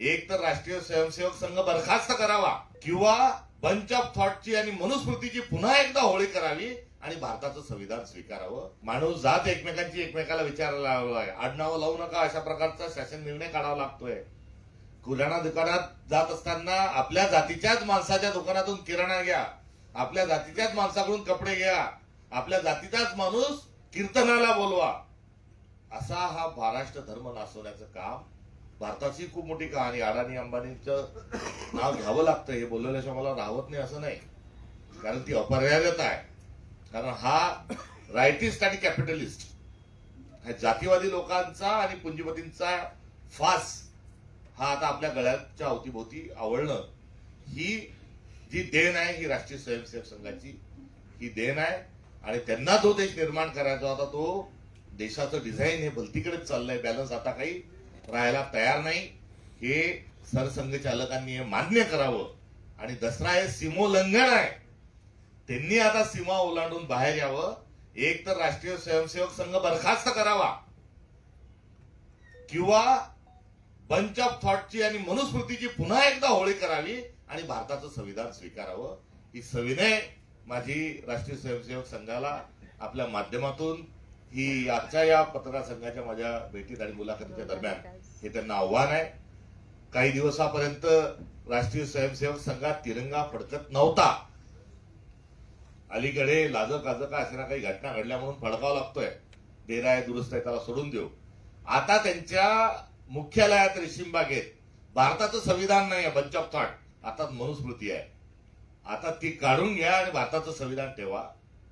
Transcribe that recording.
एक तर राष्ट्रीय स्वयंसेवक संघ बरखास्त करावा किंवा बंच ऑफ थॉटची आणि मनुस्मृतीची पुन्हा एकदा होळी करावी आणि भारताचं संविधान स्वीकारावं. माणूस जात एकमेकांची एकमेकाला विचारायला आहे आडनावं लावू नका अशा प्रकारचा शासन निर्णय काढावा लागतोय. किराणा दुकानात जात असताना आपल्या जातीच्याच माणसाच्या दुकानातून किराणा घ्या. आपल्या जातीच्याच माणसाकडून कपडे घ्या. आपल्या जातीचाच माणूस कीर्तनाला बोलवा. असा हा महाराष्ट्र धर्म नासवण्याचं काम भारताची खूप मोठी कहाणी अडाणी अंबानीचं नाव घ्यावं लागतं हे बोलल्याशिवाय मला राहत नाही असं नाही. कारण ती अपरिहार्यता आहे. कारण हा रायटिस्ट आणि कॅपिटलिस्ट हा जातीवादी लोकांचा आणि पुंजीपतींचा फास हा आता आपल्या गळ्याच्या अवतीभोवती आवडणं ही जी देण आहे ही राष्ट्रीय स्वयंसेवक संघाची ही देण आहे. आणि त्यांना जो देश निर्माण करायचा होता तो देशाचं डिझाईन हे भलतीकडेच चाललंय बॅलन्स आता काही राहायला तयार नाही. हे सरसंघचालकांनी हे मान्य करावं. आणि दसरा हे सीमोल्लंघन आहे. त्यांनी आता सीमा ओलांडून बाहेर यावं. एक तर राष्ट्रीय स्वयंसेवक संघ बरखास्त करावा. किंवा बंच ऑफ थॉटची आणि मनुस्मृतीची पुन्हा एकदा होळी करावी आणि भारताचं संविधान स्वीकारावं. ही सविनय माझी राष्ट्रीय स्वयंसेवक संघाला आपल्या माध्यमातून ही आजच्या या पत्रकार संघाच्या माझ्या भेटीत आणि मुलाखतीच्या दरम्यान. हे त्यांना आव्हान आहे. काही दिवसापर्यंत राष्ट्रीय स्वयंसेवक संघात तिरंगा फडकत नव्हता. अलीकडे लाजक काज का अशा काही घटना घडल्या म्हणून फडकावा लागतोय. डेरा आहे दुरुस्त आहे त्याला सोडून देऊ. आता त्यांच्या मुख्यालयात रेशीमबागेत भारताचं संविधान नाही आहे बंच ऑफ थॉट. आता मनुस्मृती आहे. आता ती काढून घ्या आणि भारताचं संविधान ठेवा.